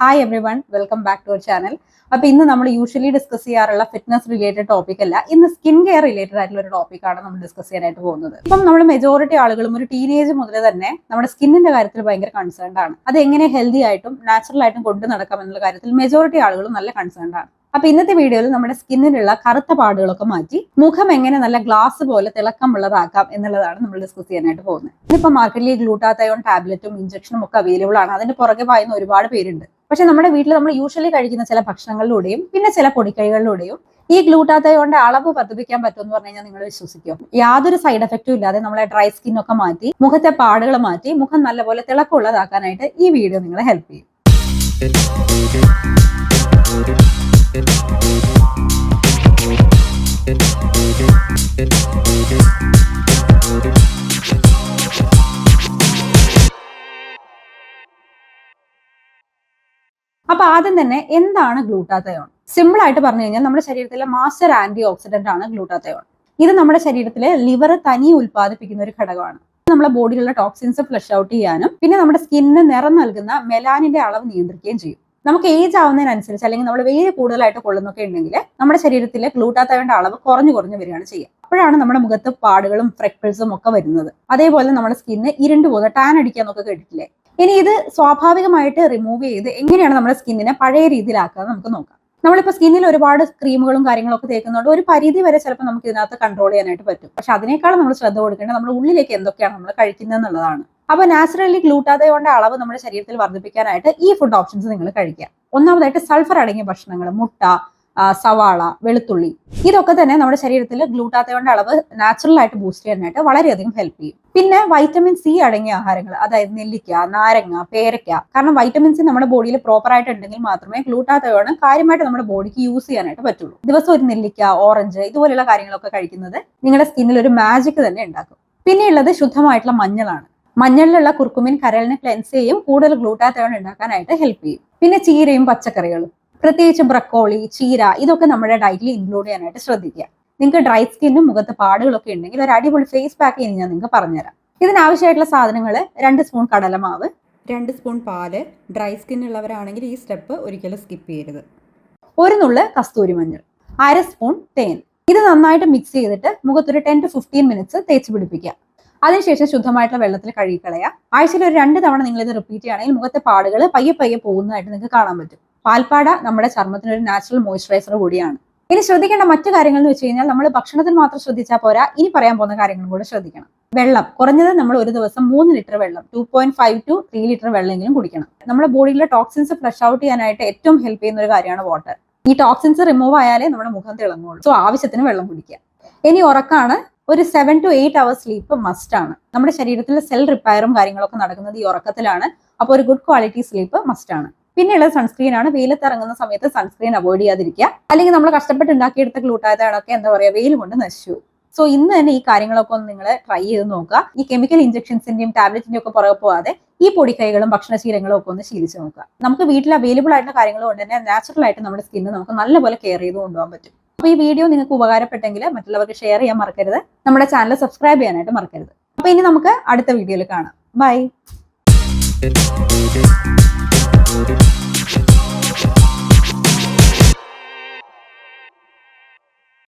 Hi everyone welcome back to our channel അപ്പൊ ഇന്ന് നമ്മൾ യൂഷ്വലി ഡിസ്കസ് ചെയ്യാറുള്ള ഫിറ്റ്നസ് റിലേറ്റഡ് ടോപ്പിക് അല്ല ഇന്ന് സ്കിൻ കെയർ റിലേറ്റഡ് ആയിട്ടുള്ള ഒരു ടോപ്പിക്കാണ് നമ്മൾ ഡിസ്കസ് ചെയ്യാനായിട്ട് പോകുന്നത്. ഇപ്പം നമ്മൾ മെജോറിറ്റി ആളുകളും ഒരു ടീനേജ് മുതൽ തന്നെ നമ്മുടെ സ്കിന്നിന്റെ കാര്യത്തിൽ ഭയങ്കര കൺസേൺഡ് ആണ്. അത് എങ്ങനെ ഹെൽത്തി ആയിട്ടും നാച്ചുറൽ ആയിട്ടും കൊണ്ടു നടക്കാം എന്നുള്ള കാര്യത്തിൽ മെജോറിറ്റി ആളുകളും നല്ല കൺസേൺഡ് ആണ്. അപ്പൊ ഇന്നത്തെ വീഡിയോയിൽ നമ്മുടെ സ്കിന്നിലുള്ള കറുത്ത പാടുകളൊക്കെ മാറ്റി മുഖം എങ്ങനെ നല്ല ഗ്ലാസ് പോലെ തിളക്കമുള്ളതാക്കാം എന്നുള്ളതാണ് നമ്മൾ ഡിസ്കസ് ചെയ്യാനായിട്ട് പോകുന്നത്. ഇന്നിപ്പോ മാർക്കറ്റിൽ ഗ്ലൂട്ടാത്തയോൺ ടാബ്ലറ്റും ഇഞ്ചക്ഷനും ഒക്കെ അവൈലബിൾ ആണ്. അതിന്റെ പുറകെ പായുന്ന ഒരുപാട് പേരുണ്ട്. പക്ഷെ നമ്മുടെ വീട്ടിൽ നമ്മൾ യൂഷ്വലി കഴിക്കുന്ന ചില ഭക്ഷണങ്ങളിലൂടെയും പിന്നെ ചില പൊടിക്കൈകളിലൂടെയും ഈ ഗ്ലൂട്ടാത്തയോടെ അളവ് വർദ്ധിപ്പിക്കാൻ പറ്റുമെന്ന് പറഞ്ഞു കഴിഞ്ഞാൽ നിങ്ങൾ വിശ്വസിക്കും. യാതൊരു സൈഡ് എഫക്റ്റും ഇല്ലാതെ നമ്മളെ ഡ്രൈ സ്കിൻ ഒക്കെ മാറ്റി മുഖത്തെ പാടുകൾ മാറ്റി മുഖം നല്ലപോലെ തിളക്കമുള്ളതാക്കാനായിട്ട് ഈ വീഡിയോ നിങ്ങളെ ഹെൽപ്പ് ചെയ്യും. അപ്പൊ ആദ്യം തന്നെ എന്താണ് ഗ്ലൂട്ടാത്തയോൺ സിമ്പിൾ ആയിട്ട് പറഞ്ഞു കഴിഞ്ഞാൽ നമ്മുടെ ശരീരത്തിലെ മാസ്റ്റർ ആന്റി ഓക്സിഡന്റ് ആണ് ഗ്ലൂട്ടാത്തയോൺ ഇത് നമ്മുടെ ശരീരത്തിലെ ലിവർ തനി ഉൽപ്പാദിപ്പിക്കുന്ന ഒരു ഘടകമാണ്. നമ്മുടെ ബോഡിയിലുള്ള ടോക്സിൻസ് ഫ്ലഷ് ഔട്ട് ചെയ്യാനും പിന്നെ നമ്മുടെ സ്കിന്നിന് നിറം നൽകുന്ന മെലാനിന്റെ അളവ് നിയന്ത്രിക്കുകയും ചെയ്യും. നമുക്ക് ഏജ് ആവുന്നതിനനുസരിച്ച് അല്ലെങ്കിൽ നമ്മൾ വെയിൽ കൂടുതലായിട്ട് കൊള്ളുന്നൊക്കെ ഉണ്ടെങ്കിൽ നമ്മുടെ ശരീരത്തിലെ ഗ്ലൂട്ടാത്തയോന്റെ അളവ് കുറഞ്ഞു കുറഞ്ഞു വരികയാണ് ചെയ്യുക. അപ്പോഴാണ് നമ്മുടെ മുഖത്ത് പാടുകളും ഫ്രെക്കിൾസും ഒക്കെ വരുന്നത്. അതേപോലെ നമ്മുടെ സ്കിന്ന് ഇരുണ്ടു പോകുന്ന ടാൻ അടിക്കാന്നൊക്കെ കേട്ടിട്ടില്ലേ? ഇനി ഇത് സ്വാഭാവികമായിട്ട് റിമൂവ് ചെയ്ത് എങ്ങനെയാണ് നമ്മുടെ സ്കിന്നിനെ പഴയ രീതിയിലാക്കുക നമുക്ക് നോക്കാം. നമ്മളിപ്പോൾ സ്കിന്നിൽ ഒരുപാട് ക്രീമുകളും കാര്യങ്ങളൊക്കെ തേക്കുന്നതുകൊണ്ട് ഒരു പരിധി വരെ ചിലപ്പോൾ നമുക്ക് ഇതിനകത്ത് കൺട്രോൾ ചെയ്യാനായിട്ട് പറ്റും. പക്ഷെ അതിനേക്കാളും നമ്മൾ ശ്രദ്ധ കൊടുക്കേണ്ടത് നമ്മുടെ ഉള്ളിലേക്ക് എന്തൊക്കെയാണ് നമ്മൾ കഴിക്കുന്നത് എന്നുള്ളതാണ്. അപ്പൊ നാച്ചുറലി ഗ്ലൂട്ടാതയോടെ അളവ് നമ്മുടെ ശരീരത്തിൽ വർദ്ധിപ്പിക്കാനായിട്ട് ഈ ഫുഡ് ഓപ്ഷൻസ് നിങ്ങൾ കഴിക്കുക. ഒന്നാമതായിട്ട് സൾഫർ അടങ്ങിയ ഭക്ഷണങ്ങൾ മുട്ട സവാള വെളുത്തുള്ളി ഇതൊക്കെ തന്നെ നമ്മുടെ ശരീരത്തിൽ ഗ്ലൂട്ടാത്തയോന്റെ അളവ് നാച്ചുറൽ ആയിട്ട് ബൂസ്റ്റ് ചെയ്യാനായിട്ട് വളരെയധികം ഹെൽപ്പ് ചെയ്യും. പിന്നെ വൈറ്റമിൻ സി അടങ്ങിയ ആഹാരങ്ങൾ അതായത് നെല്ലിക്ക നാരങ്ങ പേരയ്ക്ക കാരണം വൈറ്റമിൻ സി നമ്മുടെ ബോഡിയിൽ പ്രോപ്പർ ആയിട്ട് ഉണ്ടെങ്കിൽ മാത്രമേ ഗ്ലൂട്ടാത്തയോൺ കാര്യമായിട്ട് നമ്മുടെ ബോഡിക്ക് യൂസ് ചെയ്യാനായിട്ട് പറ്റുള്ളൂ. ദിവസം ഒരു നെല്ലിക്ക ഓറഞ്ച് ഇതുപോലെയുള്ള കാര്യങ്ങളൊക്കെ കഴിക്കുന്നത് നിങ്ങളുടെ സ്കിന്നിൽ ഒരു മാജിക് തന്നെ ഉണ്ടാക്കും. പിന്നെയുള്ളത് ശുദ്ധമായിട്ടുള്ള മഞ്ഞളാണ്. മഞ്ഞളിലുള്ള കുർക്കുമിൻ കരളിനെ ക്ലെൻസ് ചെയ്യും കൂടുതൽ ഗ്ലൂട്ടാത്തയോൺ ഉണ്ടാക്കാനായിട്ട് ഹെൽപ്പ് ചെയ്യും. പിന്നെ ചീരയും പച്ചക്കറികളും. പ്രത്യേകിച്ച് ബ്രക്കോളി ചീര ഇതൊക്കെ നമ്മുടെ ഡയറ്റിൽ ഇൻക്ലൂഡ് ചെയ്യാനായിട്ട് ശ്രദ്ധിക്കുക. നിങ്ങൾക്ക് ഡ്രൈ സ്കിന്നും മുഖത്ത് പാടുകളൊക്കെ ഉണ്ടെങ്കിൽ ഒരു അടിപൊളി ഫേസ് പാക്ക് ചെയ്ത് ഞാൻ നിങ്ങൾക്ക് പറഞ്ഞുതരാം. ഇതിനാവശ്യമായിട്ടുള്ള സാധനങ്ങൾ രണ്ട് സ്പൂൺ കടലമാവ് രണ്ട് സ്പൂൺ പാൽ. ഡ്രൈ സ്കിൻ ഉള്ളവരാണെങ്കിൽ ഈ സ്റ്റെപ്പ് ഒരിക്കലും സ്കിപ്പ് ചെയ്യരുത്. ഒരു നുള്ള് കസ്തൂരി മഞ്ഞൾ അര സ്പൂൺ തേൻ. ഇത് നന്നായിട്ട് മിക്സ് ചെയ്തിട്ട് മുഖത്തൊരു ടെൻ ടു ഫിഫ്റ്റീൻ മിനിറ്റ്സ് തേച്ച് പിടിപ്പിക്കുക. അതിനുശേഷം ശുദ്ധമായിട്ടുള്ള വെള്ളത്തിൽ കഴുകിക്കളയുക. ആഴ്ചയിൽ ഒരു രണ്ട് തവണ നിങ്ങൾ ഇത് റിപ്പീറ്റ് ചെയ്യുകയാണെങ്കിൽ മുഖത്തെ പാടുകൾ പയ്യെ പയ്യെ പോകുന്നതായിട്ട് നിങ്ങൾക്ക് കാണാൻ പറ്റും. പാൽപ്പാട നമ്മുടെ ചർമ്മത്തിന് ഒരു നാച്ചുറൽ മോയ്സ്ചറൈസർ കൂടിയാണ്. ഇനി ശ്രദ്ധിക്കേണ്ട മറ്റു കാര്യങ്ങൾ എന്ന് വെച്ച് കഴിഞ്ഞാൽ നമ്മൾ ഭക്ഷണത്തിൽ മാത്രം ശ്രദ്ധിച്ചാൽ പോരാ ഇനി പറയാൻ പോകുന്ന കാര്യങ്ങളും കൂടെ ശ്രദ്ധിക്കണം. വെള്ളം കുറഞ്ഞത് നമ്മൾ ഒരു ദിവസം മൂന്ന് ലിറ്റർ വെള്ളം two point five to three litre വെള്ളമെങ്കിലും കുടിക്കണം. നമ്മുടെ ബോഡിയിലെ ടോക്സിൻസ് ഫ്ലഷ് ഔട്ട് ചെയ്യാനായിട്ട് ഏറ്റവും ഹെൽപ്പ് ചെയ്യുന്ന ഒരു കാര്യമാണ് വാട്ടർ ഈ ടോക്സിൻസ് റിമൂവ് ആയാലേ നമ്മുടെ മുഖം തിളങ്ങുള്ളൂ. സോ ആവശ്യത്തിന് വെള്ളം കുടിക്കുക. ഇനി ഉറക്കാണ്. ഒരു seven to eight hour sleep must ആണ്. നമ്മുടെ ശരീരത്തിലെ സെൽ റിപ്പയറും കാര്യങ്ങളൊക്കെ നടക്കുന്നത് ഈ ഉറക്കത്തിലാണ്. അപ്പോൾ ഒരു ഗുഡ് ക്വാളിറ്റി സ്ലീപ്പ് മസ്റ്റ് ആണ്. പിന്നെയുള്ളത് സൺസ്ക്രീൻ ആണ്. വെയിലത്ത് ഇറങ്ങുന്ന സമയത്ത് സൺസ്ക്രീൻ അവോയ്ഡ് ചെയ്യാതിരിക്കുക. അല്ലെങ്കിൽ നമ്മൾ കഷ്ടപ്പെട്ട് ഉണ്ടാക്കിയെടുത്ത ഗ്ലൂട്ടായതാണൊക്കെ എന്താ പറയുക വെയിൽ കൊണ്ട് നശിച്ചു സോ ഇന്ന് തന്നെ ഈ കാര്യങ്ങളൊക്കെ ഒന്ന് നിങ്ങൾ ട്രൈ ചെയ്ത് നോക്കുക. ഈ കെമിക്കൽ ഇഞ്ചക്ഷൻസിന്റെയും ടാബ്ലറ്റിന്റെയും ഒക്കെ പുറകെ പോവാതെ ഈ പൊടിക്കൈകളും ഭക്ഷണശീലങ്ങളും ഒക്കെ ഒന്ന് ശീലിച്ച് നോക്കുക. നമുക്ക് വീട്ടിൽ അവൈലബിൾ ആയിട്ടുള്ള കാര്യങ്ങൾ കൊണ്ട് തന്നെ നാച്ചുറൽ ആയിട്ട് നമ്മുടെ സ്കിന്ന് നമുക്ക് നല്ലപോലെ കെയർ ചെയ്ത് കൊണ്ടുപോകാൻ പറ്റും. അപ്പോൾ ഈ വീഡിയോ നിങ്ങൾക്ക് ഉപകാരപ്പെട്ടെങ്കിൽ മറ്റുള്ളവർക്ക് ഷെയർ ചെയ്യാൻ മറക്കരുത്. നമ്മുടെ ചാനൽ സബ്സ്ക്രൈബ് ചെയ്യാനായിട്ട് മറക്കരുത്. അപ്പോൾ ഇനി നമുക്ക് അടുത്ത വീഡിയോയിൽ കാണാം. Bye Shit. Shit. Shit.